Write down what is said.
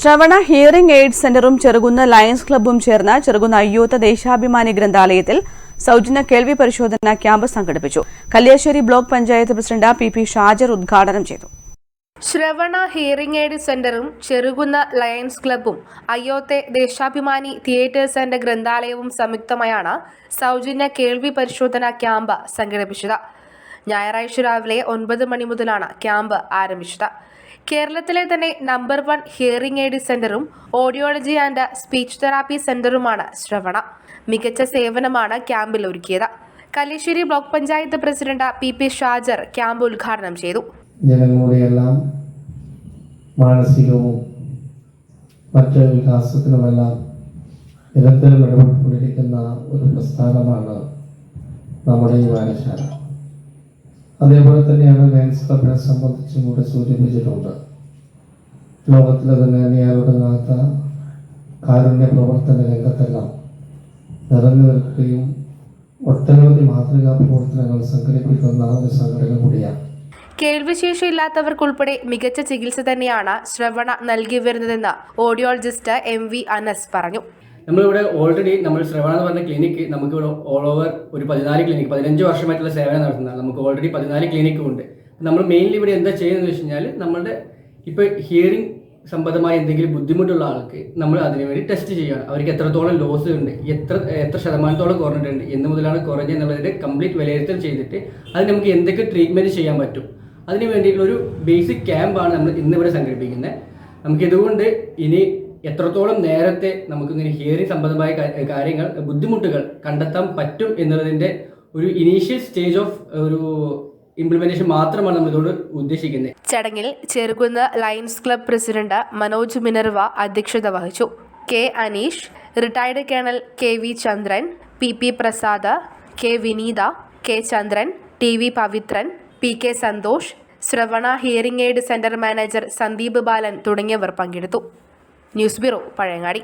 ശ്രവണ hearing aid സെന്ററും Cherukunnu lions ക്ലബ്ബും ചേർന്ന് ചെറുകുന്ന അയ്യൂത്ത ദേശാഭിമാനി ഗ്രന്ഥാലയത്തിൽ സൗജന്യ കേൾവി പരിശോധന ക്യാമ്പ് സംഘടിപ്പിച്ചു. Kalliasseri block panchayat president P P Shajar ഉദ്ഘാടനം ചെയ്തു. ശ്രവണ ഹിയറിംഗ് എയ്ഡ് സെന്ററും ചെറുകുന്ന ലയൺസ് ക്ലബ്ബും അയ്യോത്തെ ദേശാഭിമാനി തിയേറ്റേഴ്സ് ആൻഡ് ഗ്രന്ഥാലയവും സംയുക്തമായാണ് സൗജന്യ കേൾവി പരിശോധന ക്യാമ്പ് സംഘടിപ്പിച്ചത്. ഞായറാഴ്ച രാവിലെ ഒൻപത് മണി മുതലാണ് ക്യാമ്പ് ആരംഭിച്ചത്. കേരളത്തിലെ തന്നെ നമ്പർ വൺ ഹിയറിംഗ് എയ്ഡ് സെന്ററും ഓഡിയോളജി ആൻഡ് സ്പീച്ച് തെറാപ്പി സെന്ററുമാണ് ശ്രവണ. മികച്ച സേവനമാണ് ക്യാമ്പിൽ ഒരുക്കിയത്. Kalliasseri block panchayat president P P Shajar camp ഉദ്ഘാടനം ചെയ്തു. ജനങ്ങളുടെയെല്ലാം മാനസികവും മറ്റ് വികാസത്തിനുമെല്ലാം നിരന്തരം ഇടപെട്ടുകൊണ്ടിരിക്കുന്ന ഒരു പ്രസ്ഥാനമാണ് നമ്മുടെ ഈ വായനശാല. അതേപോലെ തന്നെയാണ് ലയൻസ് ക്ലബിനെ സംബന്ധിച്ചും കൂടെ സൂചിപ്പിച്ചിട്ടുണ്ട്. ലോകത്തിലെ തന്നെ അനിയാലൊടുങ്ങാത്ത കാരുണ്യ പ്രവർത്തന രംഗത്തെല്ലാം നിറഞ്ഞു നിൽക്കുകയും ഒട്ടനവധി മാതൃകാ പ്രവർത്തനങ്ങൾ സംഘടിപ്പിക്കുന്ന ഒരു സംഘടന കൂടിയാണ്. കേൾവിശേഷിയില്ലാത്തവർക്കുൾപ്പെടെ മികച്ച ചികിത്സ തന്നെയാണ് ശ്രവണ നൽകി വരുന്നതെന്ന് ഓഡിയോളജിസ്റ്റ് എം വി അനസ് പറഞ്ഞു. നമ്മളിവിടെ ഓൾറെഡി നമ്മൾ ശ്രവണ എന്ന് പറഞ്ഞ ക്ലിനിക്ക് നമുക്കിവിടെ ഓൾ ഓവർ ഒരു പതിനാല് ക്ലിനിക്ക് പതിനഞ്ച് വർഷമായിട്ടുള്ള സേവനം നടത്തുന്നതാണ്. നമുക്ക് ഓൾറെഡി പതിനാല് ക്ലിനിക്കും ഉണ്ട്. നമ്മൾ മെയിൻലി ഇവിടെ എന്താ ചെയ്യുന്നത് വെച്ച് കഴിഞ്ഞാൽ നമ്മുടെ ഇപ്പോൾ ഹിയറിംഗ് സംബന്ധമായ എന്തെങ്കിലും ബുദ്ധിമുട്ടുള്ള ആൾക്ക് നമ്മൾ അതിനുവേണ്ടി ടെസ്റ്റ് ചെയ്യണം. അവർക്ക് എത്രത്തോളം ലോസ് ഉണ്ട് എത്ര എത്ര ശതമാനത്തോളം കുറഞ്ഞിട്ടുണ്ട് എന്ന് മുതലാണ് കുറഞ്ഞത് എന്നുള്ളതിന്റെ കംപ്ലീറ്റ് വിലയിരുത്തൽ ചെയ്തിട്ട് അത് നമുക്ക് എന്തൊക്കെ ട്രീറ്റ്മെന്റ് ചെയ്യാൻ പറ്റും. അതിന് വേണ്ടിയിട്ടുള്ള ഒരു ബേസിക് ക്യാമ്പാണ് നമ്മൾ ഇന്നിവിടെ സംഘടിപ്പിക്കുന്നത്. നമുക്ക് ഇതുകൊണ്ട് ഇനി എത്രത്തോളം നേരത്തെ നമുക്ക് ഇങ്ങനെ ഹിയറിംഗ് സംബന്ധമായ കാര്യങ്ങൾ ബുദ്ധിമുട്ടുകൾ കണ്ടെത്താൻ പറ്റും എന്നുള്ളതിന്റെ ഒരു ഇനീഷ്യൽ സ്റ്റേജ് ഓഫ് ഒരു ഇംപ്ലിമെന്റേഷൻ മാത്രമാണ് നമ്മൾ ഇതോട് ഉദ്ദേശിക്കുന്നത് ചടങ്ങിൽ Cherukunnu lions club president Manoj Minerva അധ്യക്ഷത വഹിച്ചു. K Aneesh retired colonel K V Chandran P P Prasad K Vineetha K Chandran T V Pavithran P K Santhosh Shravana hearing aid center manager Sandeep Balan തുടങ്ങിയവർ പങ്കെടുത്തു. News bureau Pazhayangadi.